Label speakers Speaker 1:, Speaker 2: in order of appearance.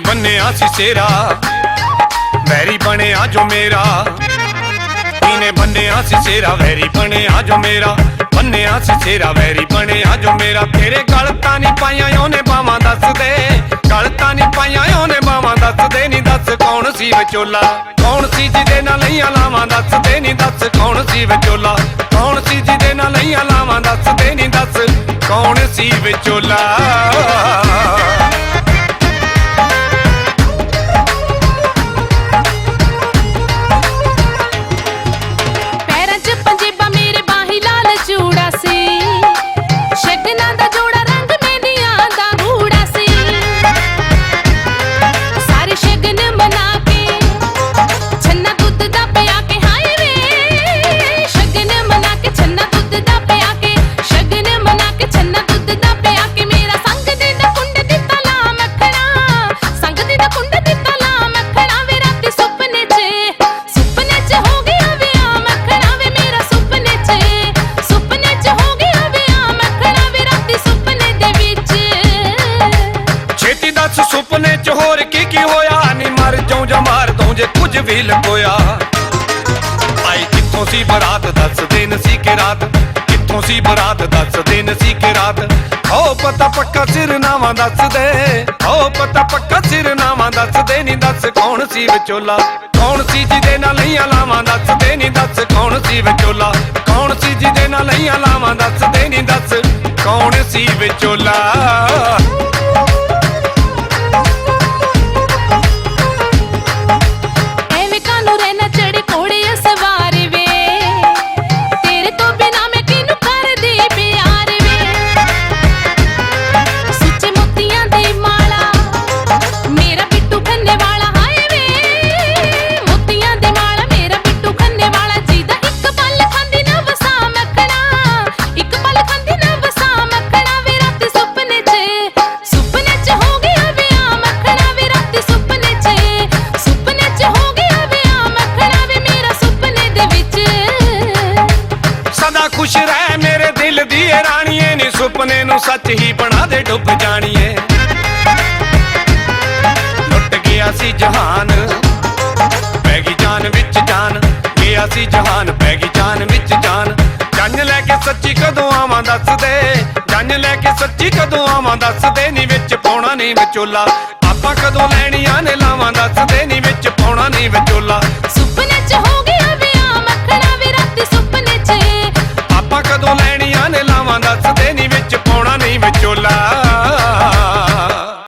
Speaker 1: ਬੰਨਿਆ ਸੀ ਸੇਰਾ। ਵੈਰੀ ਬਣਿਆ ਜੋ ਮੇਰਾ। ਕਿਨੇ ਬੰਨਿਆ ਸੀ ਸੇਰਾ? ਵੈਰੀ ਬਣਿਆ ਜੋ ਮੇਰਾ। ਬੰਨਿਆ ਸੀ ਸੇਰਾ, ਵੈਰੀ ਬਣਿਆ ਜੋ ਮੇਰਾ। ਤੇਰੇ ਗਲ ਤਾਂ ਨਹੀਂ ਪਾਈਆਂ, ਉਹਨੇ ਬਾਵਾਂ ਦੱਸ ਦੇ ਗਲ ਤਾਂ ਨਹੀਂ ਪਾਈਆਂ, ਉਹਨੇ ਬਾਵਾਂ ਦੱਸ ਦੇ ਨਹੀਂ ਦੱਸ ਕੌਣ ਸੀ ਵਿਚੋਲਾ? ਕੌਣ ਸੀ ਜਿਹਦੇ ਨਾਲ ਲਈਆਂ ਲਾਵਾਂ? ਦੱਸ ਦੇ ਨਹੀਂ ਦੱਸ ਕੌਣ ਸੀ ਵਿਚੋਲਾ? ਕੌਣ ਸੀ ਜਿਹਦੇ ਨਾਲ ਲਈਆਂ ਲਾਵਾਂ? ਦੱਸ ਦੇ ਨਹੀਂ ਦੱਸ ਕੌਣ ਸੀ ਵਿਚੋਲਾ? ਦੱਸ ਸੁਪਨੇ ਚ ਹੋਰ ਕੀ ਕੀ ਹੋਇਆ? ਨੀ ਮਰ ਜਾਉ ਜਾਂ ਮਾਰ ਦਊ ਜੇ ਕੁਝ ਵੀ ਲਕੋਇਆ ਆਈ ਕਿੱਥੋਂ ਸੀ ਬਰਾਤ? ਦੱਸ ਦਿਨ ਸੀ ਕਿ ਰਾਤ? ਕਿੱਥੋਂ ਸੀ ਬਰਾਤ? ਦੱਸ ਦਿਨ ਸੀ ਕਿ ਰਾਤ? ਹੋ ਪਤਾ ਪੱਕਾ ਸਿਰ ਨਾਵਾਂ ਦੱਸ ਦੇ। ਹੋ ਪਤਾ ਪੱਕਾ ਸਿਰ ਨਾਵਾਂ ਦੱਸ ਦੇ। ਨਹੀਂ ਦੱਸ ਕੌਣ ਸੀ ਵਿਚੋਲਾ? ਕੌਣ ਸੀ ਜਿਹਦੇ ਨਾਲ ਲਈਆਂ ਲਾਵਾਂ? ਦੱਸ ਦੇ। ਨਹੀਂ ਦੱਸ ਕੌਣ ਸੀ ਵਿਚੋਲਾ? ਕੌਣ ਸੀ ਜਿਹਦੇ ਨਾਲ ਲਈਆਂ ਲਾਵਾਂ? ਦੱਸ ਦੇ। ਨਹੀਂ ਦੱਸ ਕੌਣ ਸੀ ਵਿਚੋਲਾ?
Speaker 2: ਸੁਪਨੇ
Speaker 1: ਨੂੰ ਸੱਚ ਹੀ ਬਣਾ ਦੇ ਡੁੱਬ ਜਾਣੀਏ। ਲੁੱਟ ਗਿਆ ਸੀ ਜਹਾਨ, ਪੈ ਗਈ ਜਾਨ ਵਿੱਚ ਜਾਨ, ਗਿਆ ਸੀ ਜਹਾਨ, ਪੈ ਗਈ ਜਾਨ ਵਿੱਚ ਜਾਨ। ਜੰਨ ਲੈ ਕੇ ਸੱਚੀ ਕਦੋਂ ਆਵਾਂ ਦੱਸ ਦੇ ਜੰਨ ਲੈ ਕੇ ਸੱਚੀ ਕਦੋਂ ਆਵਾਂ ਦੱਸ ਦੇ ਨੀ ਵਿੱਚ ਪਾਉਣਾ ਨਹੀਂ ਵਿਚੋਲਾ। ਆਪਾਂ ਕਦੋਂ ਲੈਣੀਆਂ ਨੇ